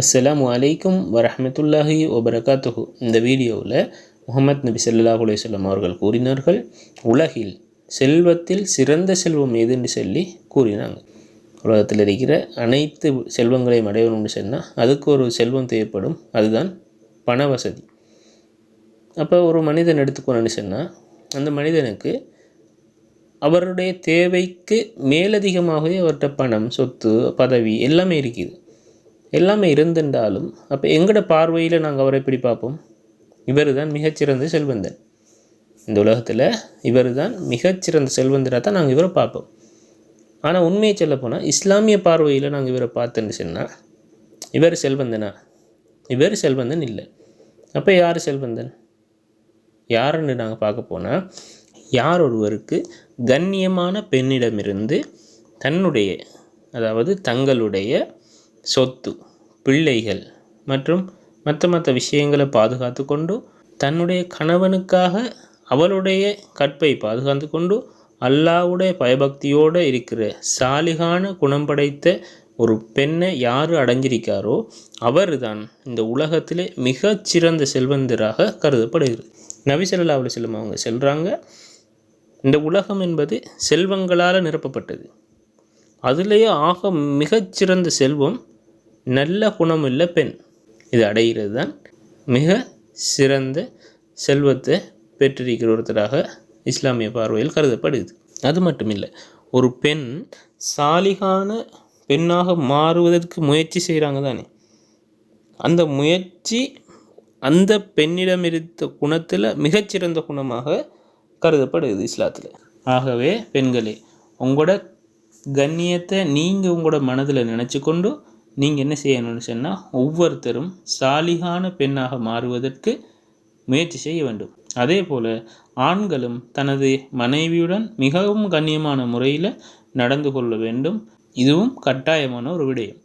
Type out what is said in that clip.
அஸ்ஸலாமு அலைக்கும் வரஹ்மத்துல்லாஹி வபரகாத்துஹு. இந்த வீடியோவில் முகமது நபி ஸல்லல்லாஹு அலைஹி அவர்கள் கூறினார்கள் உலகில் செல்வத்தில் சிறந்த செல்வம் எதுன்னு சொல்லி கூறினாங்க. உலகத்தில் இருக்கிற அனைத்து செல்வங்களையும் அடையணும்னு சொன்னால் அதுக்கு ஒரு செல்வம் தேவைப்படும். அதுதான் பண வசதி. அப்போ ஒரு மனிதன் எடுத்துக்கணும்னு சொன்னால் அந்த மனிதனுக்கு அவருடைய தேவைக்கு மேலதிகமாகவே அவர்கிட்ட பணம் சொத்து பதவி எல்லாமே இருக்குது. எல்லாமே இருந்திருந்தாலும் அப்போ எங்களோட பார்வையில் நாங்கள் அவரை எப்படி பார்ப்போம்? இவர் தான் மிகச்சிறந்த செல்வந்தன் இந்த உலகத்தில் இவர் தான் மிகச்சிறந்த செல்வந்தராக தான் நாங்கள் இவரை பார்ப்போம். ஆனால் உண்மையை சொல்லப்போனால் இஸ்லாமிய பார்வையில் நாங்கள் இவரை பார்த்தேன்னு சொன்னால் இவர் செல்வந்தனா? இவர் செல்வந்தன் இல்லை. அப்போ யார் செல்வந்தன்? யாருன்னு நாங்கள் பார்க்க போனால் யார் ஒருவருக்கு கண்ணியமான பெண்ணிடமிருந்து தன்னுடைய அதாவது தங்களுடைய சொத்து பிள்ளைகள் மற்றும் மற்ற மற்ற விஷயங்களை பாதுகாத்து கொண்டு தன்னுடைய கணவனுக்காக அவளுடைய கற்பை பாதுகாத்து கொண்டு அல்லாவுடைய பயபக்தியோடு இருக்கிற சாலிகான குணம் படைத்த ஒரு பெண்ணை யார் அடைஞ்சிருக்காரோ அவர் தான் இந்த உலகத்திலே மிகச்சிறந்த செல்வந்தராக கருதப்படுகிறது. நபி செல்லும் அவங்க செல்கிறாங்க இந்த உலகம் என்பது செல்வங்களால் நிரப்பப்பட்டது. அதுலேயே ஆக மிகச்சிறந்த செல்வம் நல்ல குணமுள்ள பெண். இது அடைகிறது தான் மிக சிறந்த செல்வத்தை பெற்றிருக்கிற ஒருத்தராக இஸ்லாமிய பார்வையில் கருதப்படுது அது மட்டும் இல்லை ஒரு பெண் சாலிகான பெண்ணாக மாறுவதற்கு முயற்சி செய்கிறாங்க தானே. அந்த முயற்சி அந்த பெண்ணிடம் இருந்த குணத்தில் மிகச்சிறந்த குணமாக கருதப்படுது இஸ்லாத்தில். ஆகவே பெண்களே உங்களோட கண்ணியத்தை நீங்கள் உங்களோட மனதில் நினச்சி கொண்டு நீங்கள் என்ன செய்யணும்னு சொன்னால் ஒவ்வொருத்தரும் சாலிகான பெண்ணாக மாறுவதற்கு முயற்சி செய்ய வேண்டும். அதே போல் ஆண்களும் தனது மனைவியுடன் மிகவும் கண்ணியமான முறையில் நடந்து கொள்ள வேண்டும். இதுவும் கட்டாயமான ஒரு விடயம்.